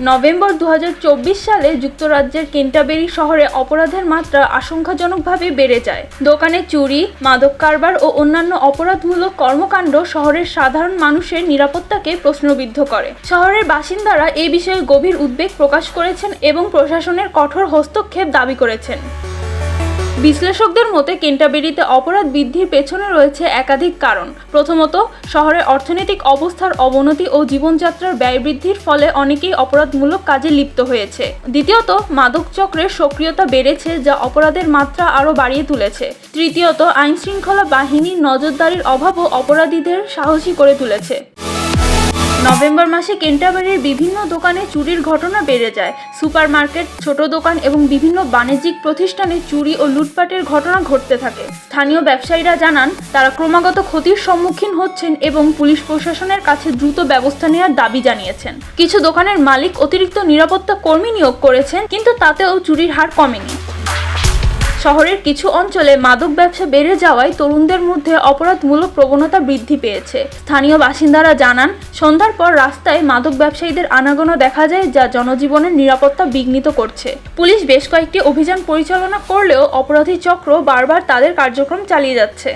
November দু হাজার চব্বিশ সালে যুক্তরাজ্যের কেন্টাবেরি শহরে অপরাধের মাত্রা আশঙ্কাজনকভাবে বেড়ে যায়। দোকানে চুরি, মাদক কারবার ও অন্যান্য অপরাধমূলক কর্মকাণ্ড শহরের সাধারণ মানুষের নিরাপত্তাকে প্রশ্নবিদ্ধ করে। শহরের বাসিন্দারা এ বিষয়ে গভীর উদ্বেগ প্রকাশ করেছেন এবং প্রশাসনের কঠোর হস্তক্ষেপ দাবি করেছেন। বিশ্লেষকদের মতে কেন্টাবেরিতে অপরাধ বৃদ্ধির পেছনে রয়েছে একাধিক কারণ। প্রথমত শহরের অর্থনৈতিক অবস্থার অবনতি ও জীবনযাত্রার ব্যয় বৃদ্ধির ফলে অনেকেই অপরাধমূলক কাজে লিপ্ত হয়েছে। দ্বিতীয়ত, মাদক চক্রের সক্রিয়তা বেড়েছে, যা অপরাধের মাত্রা আরও বাড়িয়ে তুলেছে। তৃতীয়ত, আইনশৃঙ্খলা বাহিনীর নজরদারির অভাবও অপরাধীদের সাহসী করে তুলেছে। নভেম্বর মাসে কেন্টাবারির বিভিন্ন দোকানে চুরির ঘটনা বেড়ে যায়। সুপার মার্কেট ছোট দোকান এবং বিভিন্ন বাণিজ্যিক প্রতিষ্ঠানে চুরি ও লুটপাটের ঘটনা ঘটতে থাকে। স্থানীয় ব্যবসায়ীরা জানান, তারা ক্রমাগত ক্ষতির সম্মুখীন হচ্ছেন এবং পুলিশ প্রশাসনের কাছে দ্রুত ব্যবস্থা নেওয়ার দাবি জানিয়েছেন। কিছু দোকানের মালিক অতিরিক্ত নিরাপত্তা কর্মী নিয়োগ করেছেন, কিন্তু তাতেও চুরির হার কমেনি। শহরের কিছু অঞ্চলে মাদক ব্যবসা বেড়ে যাওয়ায় তরুণদের মধ্যে অপরাধমূলক প্রবণতা বৃদ্ধি পেয়েছে। স্থানীয় বাসিন্দারা জানান, সন্ধ্যার পর রাস্তায় মাদক ব্যবসায়ীদের আনাগোনা দেখা যায় যা জনজীবনের নিরাপত্তা বিঘ্নিত করছে। পুলিশ বেশ কয়েকটি অভিযান পরিচালনা করলেও অপরাধী চক্র বারবার তাদের কার্যক্রম চালিয়ে যাচ্ছে।